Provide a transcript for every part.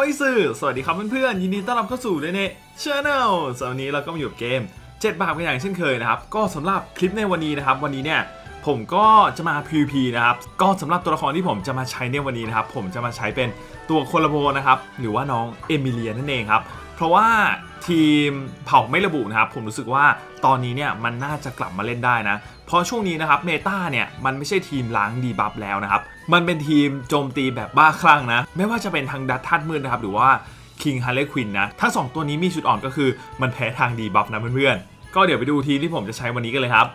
อ้ยสื่อ สวัสดีครับเพื่อนๆ ยินดีต้อนรับเข้าสู่เนเน่ชาแนลสำหรับวันนี้เราก็มาอยู่กับเกม 7 บาทกันอย่างเช่นเคยนะครับ ก็สำหรับคลิปในวันนี้นะครับ วันนี้เนี่ยผมก็จะมา PVP นะครับ ก็สำหรับตัวละครที่ผมจะมาใช้ในวันนี้นะครับ ผมจะมาใช้เป็นตัวโคลาโบนะครับ หรือว่าน้องเอมิเลียนั่นเองครับ เพราะว่าทีมเผ่าไม่ระบุนะครับ ผมรู้สึกว่าตอนนี้เนี่ยมันน่าจะกลับมาเล่นได้นะ เพราะช่วงนี้นะครับเมตาเนี่ยมันไม่ใช่ทีมล้างดีบัฟแล้วนะครับ มันเป็นทีมโจมตีแบบบ้าคลั่งนะ ไม่ว่าจะเป็นทางดัตทัดมืดนะครับ หรือว่า King Harley Quinn นะ ทั้งสองตัวนี้มีจุดอ่อนก็คือมันแพ้ทางดีบัฟนะเพื่อนๆ ก็เดี๋ยวไปดูทีมที่ผมจะใช้วันนี้กันเลยครับ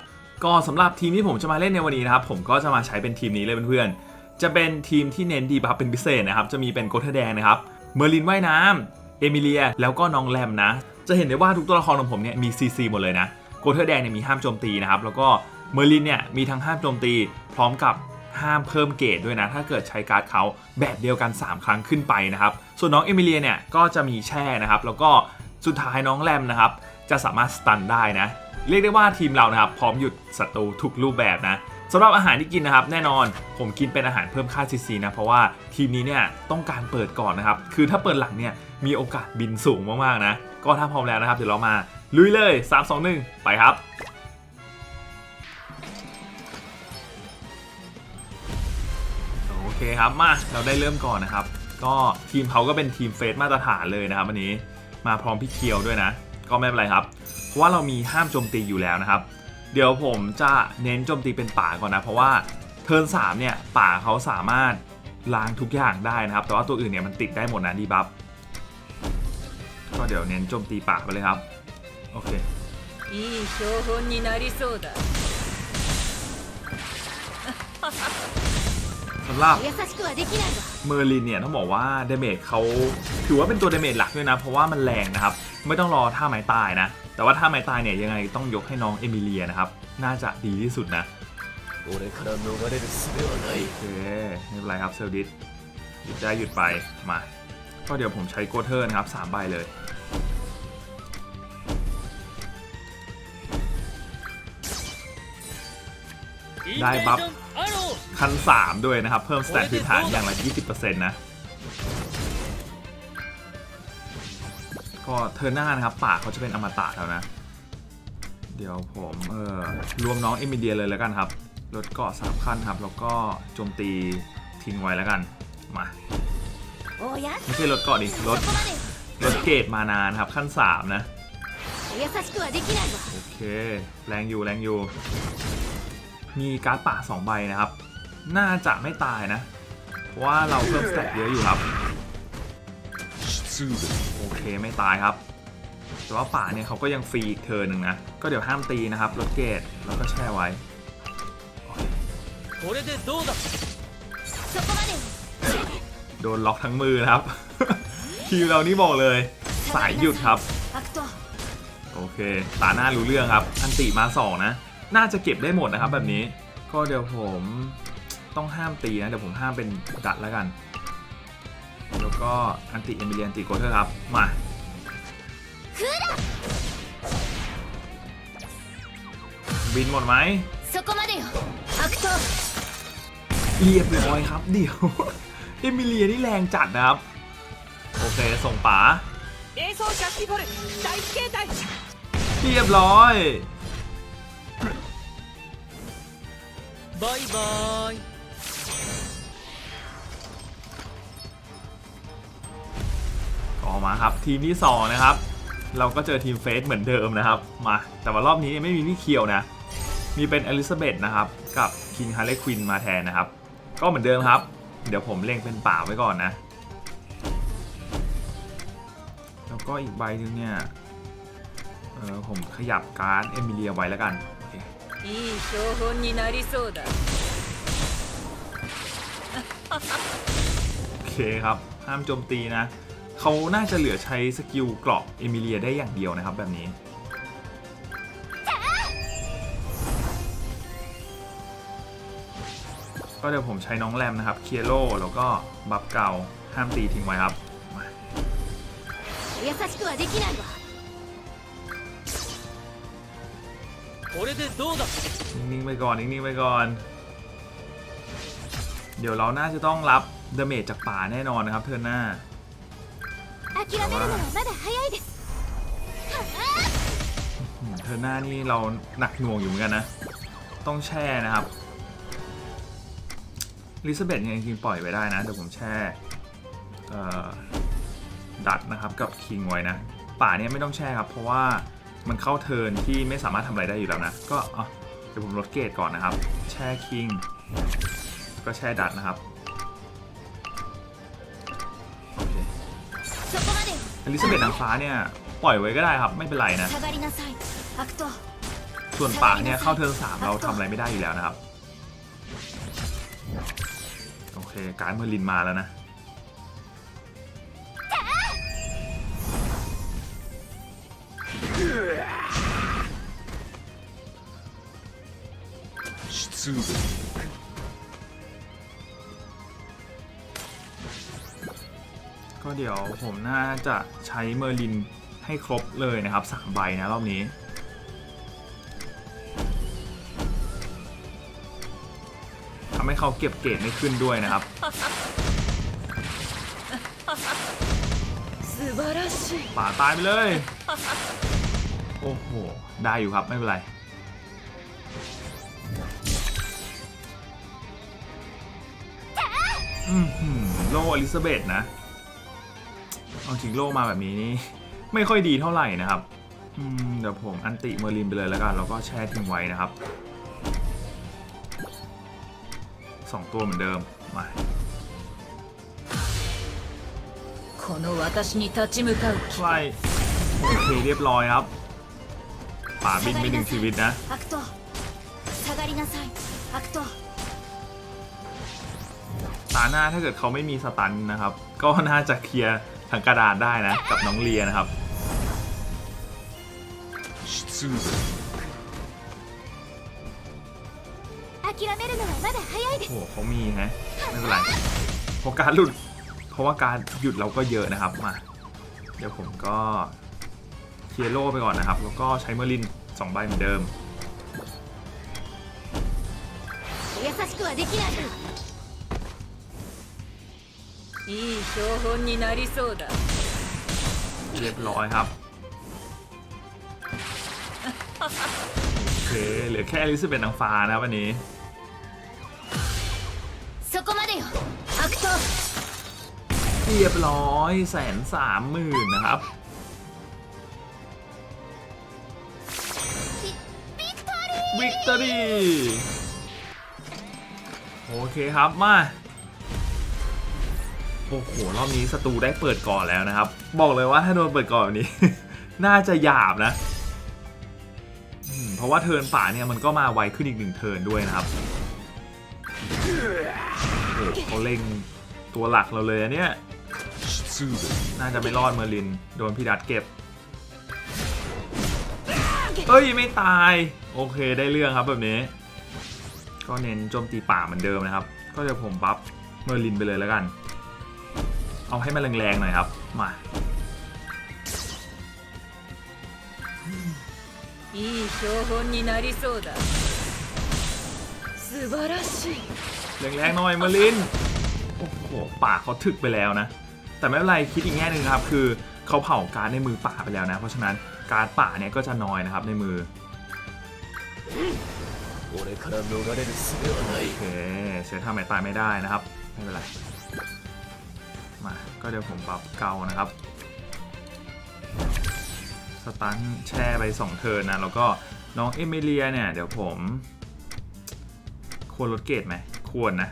ก็สำหรับทีมที่ผมจะมาเล่นในวันนี้นะครับผมก็จะมาใช้เป็นทีมนี้เลยเพื่อนๆ จะเป็นทีมที่เน้นดีบัฟเป็นพิเศษนะครับ จะมีเป็นโกเทแดงนะครับ เมอร์ลินว่ายน้ำ เอมิเลีย แล้วก็น้องแรมนะ จะเห็นได้ว่าทุกตัวละครของผมเนี่ยมี CC หมดเลยนะโกเทอร์แดงเนี่ยมีห้ามโจมตีนะครับแล้วก็เมอร์ลินเนี่ยมีทั้งห้ามโจมตี พร้อมกับห้ามเพิ่มเกรดด้วยนะ ถ้าเกิดใช้การ์ดเขาแบบเดียวกัน 3 ครั้งขึ้นไปนะครับ ส่วนน้องเอมิเลียเนี่ยก็จะมีแช่นะครับ แล้วก็สุดท้ายน้องแรมนะครับ จะสามารถสตันได้นะ เรียกได้ว่าทีมเรานะครับ พร้อมหยุดศัตรูทุกรูปแบบนะ สำหรับอาหารที่กินนะครับแน่นอนผมกินเป็นอาหารเพิ่มค่าซีซีนะเพราะว่าทีมนี้เนี่ยต้องการเปิดก่อนนะครับคือถ้าเปิดหลังเนี่ยมีโอกาสบินสูงมากๆนะก็ถ้าพร้อมแล้วนะครับเดี๋ยวเรามาลุยเลย 3 2 1 ไปครับ โอเคครับมาเราได้เริ่มก่อนนะครับ ก็ทีมเขาก็เป็นทีมเฟสมาตรฐานเลยนะครับวันนี้มาพร้อมพี่เคียวด้วยนะ ก็ไม่เป็นไรครับ เพราะว่าเรามีห้ามโจมตีอยู่แล้วนะครับ เดี๋ยวผมจะเน้นโจมตีเป็นป่าก่อนนะ เพราะว่าเทิร์นสามเนี่ยป่าเขาสามารถล้างทุกอย่างได้นะครับ แต่ว่าตัวอื่นเนี่ยมันติดได้หมดนะดีบัฟก็เดี๋ยวเน้นโจมตีป่าไปเลยครับ โอเคสำหรับเมอร์ลินเนี่ยต้องบอกว่าเดเมจเขาถือว่าเป็นตัวเดเมจหลักด้วยนะ เพราะว่ามันแรงนะครับ ไม่ต้องรอท่าไม้ตายนะ แต่ว่าท่าไม้ตายเนี่ยยังไงต้องยกให้น้องเอมิเลียนะครับ น่าจะดีที่สุดนะโอเคไม่เป็นไรครับเซลดิสหยุดได้หยุดไปมา ก็เดี๋ยวผมใช้โกเทอร์นะครับ3ใบเลยได้บัฟขั้น3ด้วยนะครับ เพิ่มสแตทพื้นฐานอย่างละ 20%นะ็เทอร์หน้านะครับปากเขาจะเป็นอมตะแล้วนะ เดี๋ยวผมเออรวมน้องเอมิเดียเลยแล้วกันครับรถเกาะสามขั้นครับ แล้วก็โจมตีทิ้งไว้แล้วกันมาไม่ใช่รถเกาะดิรถรถเกตมานานครับขั้นสามนะโอเค แรงอยู่แรงอยู่ มีการ์ดป่าสองใบนะครับ น่าจะไม่ตายนะ เพราะว่าเราเพิ่มสเต็ปเยอะอยู่ครับ โอเคไม่ตายครับแต่ว่าป่าเนี่ยเขาก็ยังฟรีอีกเทอร์หนึ่งนะ ก็เดี๋ยวห้ามตีนะครับรถเกตแล้วก็แช่ไว้โดนล็อกทั้งมือครับ ทีมเรานี่บอกเลย สายหยุดครับ โอเคตาหน้ารู้เรื่องครับ อันติมาสองนะ น่าจะเก็บได้หมดนะครับแบบนี้ ก็เดี๋ยวผมต้องห้ามตีนะ เดี๋ยวผมห้ามเป็นดัดแล้วกัน แล้วก็อันติเอมิเลียนติโกเทอร์ครับ มาบินหมดไหมเรียบร้อยครับ เดี๋ยว เอมิเลียนี่แรงจัดนะครับ โอเค ส่งป๋าเรียบร้อยบายบาย ออกมาครับทีมที่2นะครับเราก็เจอทีมเฟสเหมือนเดิมนะครับมาแต่ว่ารอบนี้ไม่มีพี่เคียวนะ มีเป็นอลิซาเบธนะครับกับคิงฮาร์เลควินมาแทนนะครับ ก็เหมือนเดิมครับ เดี๋ยวผมเล่งเป็นป่าไว้ก่อนนะ แล้วก็อีกใบนึงเนี่ยเออผมขยับการ์ดเอมิเลียไว้แล้วกันโอเคครับห้ามโจมตีนะ เขาน่าจะเหลือใช้สกิลกรอบเอมิเลียได้อย่างเดียวนะครับแบบนี้ ก็เดี๋ยวผมใช้น้องแรมนะครับ เคียโรแล้วก็บับเก่าห้ามตีทิ้งไว้ครับนิ่งไปก่อนนิ่งไปก่อน เดี๋ยวเราน่าจะต้องรับเดเมจจากป่าแน่นอนนะครับเทอร์หน้า 諦めるのはまだ早いです อืมเทิร์นหน้านี่เราหนักหน่วงอยู่เหมือนกันนะ ต้องแช่นะครับลิซาเบธเนี่ยจริงๆปล่อยไว้ได้นะเดี๋ยวผมแช่เอ่อดัดนะครับกับคิงไว้นะ ป่าเนี่ยไม่ต้องแช่ครับ เพราะว่ามันเข้าเทิร์นที่ไม่สามารถทำอะไรได้อยู่แล้วนะ ก็อ่ะเดี๋ยวผมลดเกรดก่อนนะครับ แช่คิงก็แช่ดัดนะครับ อลิซาเบธนางฟ้าเนี่ยปล่อยไว้ก็ได้ครับไม่เป็นไรนะ ส่วนป่าเนี่ยเข้าเทิร์นสามเราทำอะไรไม่ได้อยู่แล้วนะครับ โอเคการเมอร์ลินมาแล้วนะชิ เดี๋ยวผมน่าจะใช้เมอร์ลินให้ครบเลยนะครับสามใบนะรอบนี้ ทำให้เขาเก็บเกรดไม่ขึ้นด้วยนะครับป่าตายไปเลย โอ้โห ได้อยู่ครับไม่เป็นไรอืโลอลิซาเบธนะ เอาจริงโลกมาแบบนี้นี่ไม่ค่อยดีเท่าไหร่นะครับเดี๋ยวผมอันติเมอร์ลินไปเลยแล้วกันแล้วก็แช่ทิ้งไว้นะครับ 2 ตัวเหมือนเดิมมาใช่โอเคเรียบร้อยครับป่าบินไปหนึ่งชีวิตนะตาหน้าถ้าเกิดเขาไม่มีสตันนะครับ ก็น่าจะเคลียร์ ทั้งกระดาษได้นะ กับน้องเลียนะครับ โอ้โหเขามีนะไม่เป็นไรเพราะการหลุด เพราะว่าการหยุดเราก็เยอะนะครับมา เดี๋ยวผมก็เคลียรโล่ไปก่อนนะครับ แล้วก็ใช้เมอรินสองใบเหมือนเดิม いわいい標本になりそうだ เรียบร้อยครับ โอเค เหลือแค่อลิซาเบธนางฟ้านะครับวันนี้ そこまでよアクト เรียบร้อยแสนสามหมื่นนะครับ ビクトリー วิกตอรี่โอเคครับมา โอ้โหรอบนี้ศัตรูได้เปิดก่อนแล้วนะครับ บอกเลยว่าถ้าโดนเปิดก่อนแบบนี้ น่าจะหยาบนะเพราะว่าเทินป่าเนี่ยมันก็มาไวขึ้นอีกหนึ่งเทินด้วยนะครับโอ้เขาเล็งตัวหลักเราเลยอันเนี่ยน่าจะไม่รอดเมอร์ลิน โดนพี่ดัดเก็บเอ้ยไม่ตาย โอเคได้เรื่องครับแบบนี้ ก็เน้นโจมตีป่าเหมือนเดิมนะครับ ก็จะผมบัฟเมอร์ลินไปเลยแล้วกัน เอาให้มันแรงๆหน่อยครับ มา いい標本になりそうだ素晴らしい แรงๆหน่อยเมอร์ลิน โอ้โห ป่าเขาถึกไปแล้วนะ แต่ไม่เป็นไรคิดอีกแง่หนึ่งนะครับ คือเขาเผาการดในมือป่าไปแล้วนะ เพราะฉะนั้นการดป่าเนี่ยก็จะน้อยนะครับในมือ 俺から逃れる術はな โอย เคเสียท่าไม่ตายไม่ได้นะครับ ไม่เป็นไร มา ก็เดี๋ยวผมปรับเกานะครับ สตันแช่ไป 2 เทิร์นนะ แล้วก็น้องเอมิเลียเนี่ย เดี๋ยวผมควรลดเกตไหม ควรนะ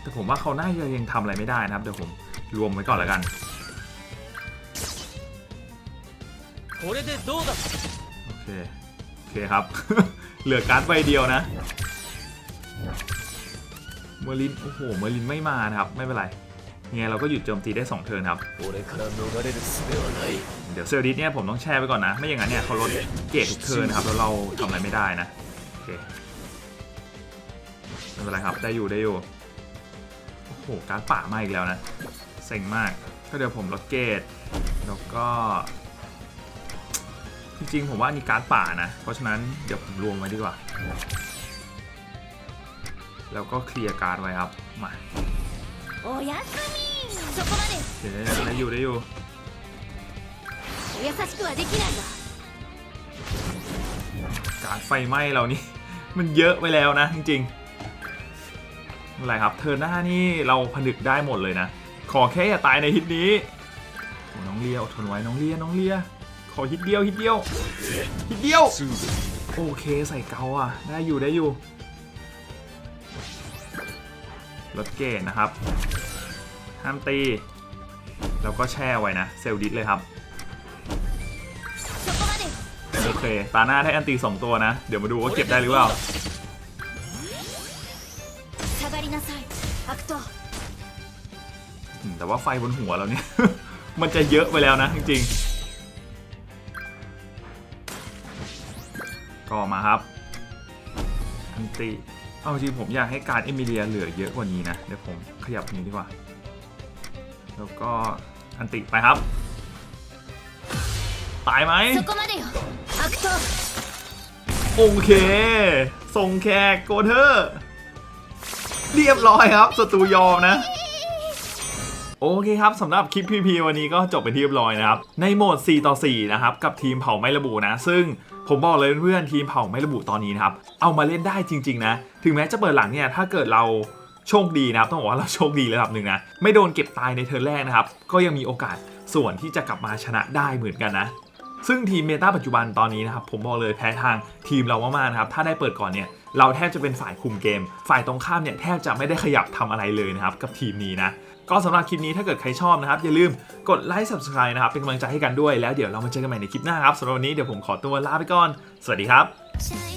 แต่ผมว่าเขาหน้ายังทำอะไรไม่ได้นะครับ เดี๋ยวผมรวมไว้ก่อนแล้วกันโอเคโอเคครับ เหลือการ์ดใบเดียวนะเมอร์ลิน โอ้โห เมอร์ลินไม่มานะครับ ไม่เป็นไร เนี่ยเราก็หยุดโจมตีได้ 2 เทิร์นครับ เดี๋ยวเซอร์ดิสเนี่ยผมต้องแช่ไปก่อนนะ ไม่อย่างนั้นเนี่ยเขาลดเกรดทุกเทิร์นครับแล้วเราทำอะไรไม่ได้นะโอเคไม่เป็นไรครับได้อยู่ได้อยู่โอ้โหการป่ามาอีกแล้วนะเซ็งมากก็เดี๋ยวผมลดเกรดแล้วก็จริงๆผมว่านี่การป่านะ เพราะฉะนั้นเดี๋ยวผมรวมไว้ดีกว่า แล้วก็เคลียร์การไว้ครับ มา おやすみそこまで เดี๋ยวได้อยู่ได้อยู่ お優しくはできないわ การไฟไหม้เรานี่ มันเยอะไปแล้วนะ จริงๆอะไรครับ เธอหน้านี่เราผนึกได้หมดเลยนะ ขอแค่อย่าตายในฮิตนี้โอ้น้องเลียอดทนไว้น้องเลียน้องเลีย ขอฮิตเดียวฮิตเดียวฮิตเดียว 術 โอเคใส่เกาอ่ะ ได้อยู่ได้อยู่ รถเกณฑ์นะครับ ห้ามตี แล้วก็แช่ไว้นะ เซลดิสเลยครับ โอเค ตาหน้าได้อันตีสองตัวนะ เดี๋ยวมาดูว่าเก็บได้หรือเปล่าแต่ว่าไฟบนหัวเราเนี่ย มันจะเยอะไปแล้วนะ จริงๆก็มาครับ อันตี เอาจริงผมอยากให้การเอมิเลียเหลือเยอะกว่านี้นะ เดี๋ยวผมขยับนี้ดีกว่า แล้วก็อันติไปครับ ตายไหมโอเค ส่งแขกโกเธอเรียบร้อยครับศัตรูยอมนะโอเคครับสำหรับคลิปพีพีวันนี้ก็จบไปที่เรียบร้อยนะครับ ในโหมด 4 ต่อ 4 นะครับ กับทีมเผาไม่ระบุนะ ซึ่ง ผมบอกเลยเพื่อนทีมเผ่าไม่ระบุตอนนี้นะครับ เอามาเล่นได้จริง ๆ นะ ถึงแม้จะเปิดหลังเนี่ยถ้าเกิดเราโชคดีนะครับ ต้องบอกว่าเราโชคดีระดับหนึ่งนะ ไม่โดนเก็บตายในเทิร์นแรกนะครับ ก็ยังมีโอกาสส่วนที่จะกลับมาชนะได้เหมือนกันนะ ซึ่งทีมเมตาปัจจุบันตอนนี้นะครับ ผมบอกเลยแพ้ทางทีมเรามากๆนะครับ ถ้าได้เปิดก่อนเนี่ยเราแทบจะเป็นฝ่ายคุมเกม ฝ่ายตรงข้ามเนี่ยแทบจะไม่ได้ขยับทำอะไรเลยนะครับกับทีมนี้นะ ก็สำหรับคลิปนี้ถ้าเกิดใครชอบนะครับ อย่าลืมกดไลค์ subscribe นะครับ เป็นกำลังใจให้กันด้วยแล้วเดี๋ยวเรามาเจอกันใหม่ในคลิปหน้าครับสำหรับวันนี้เดี๋ยวผมขอตัวลาไปก่อน สวัสดีครับ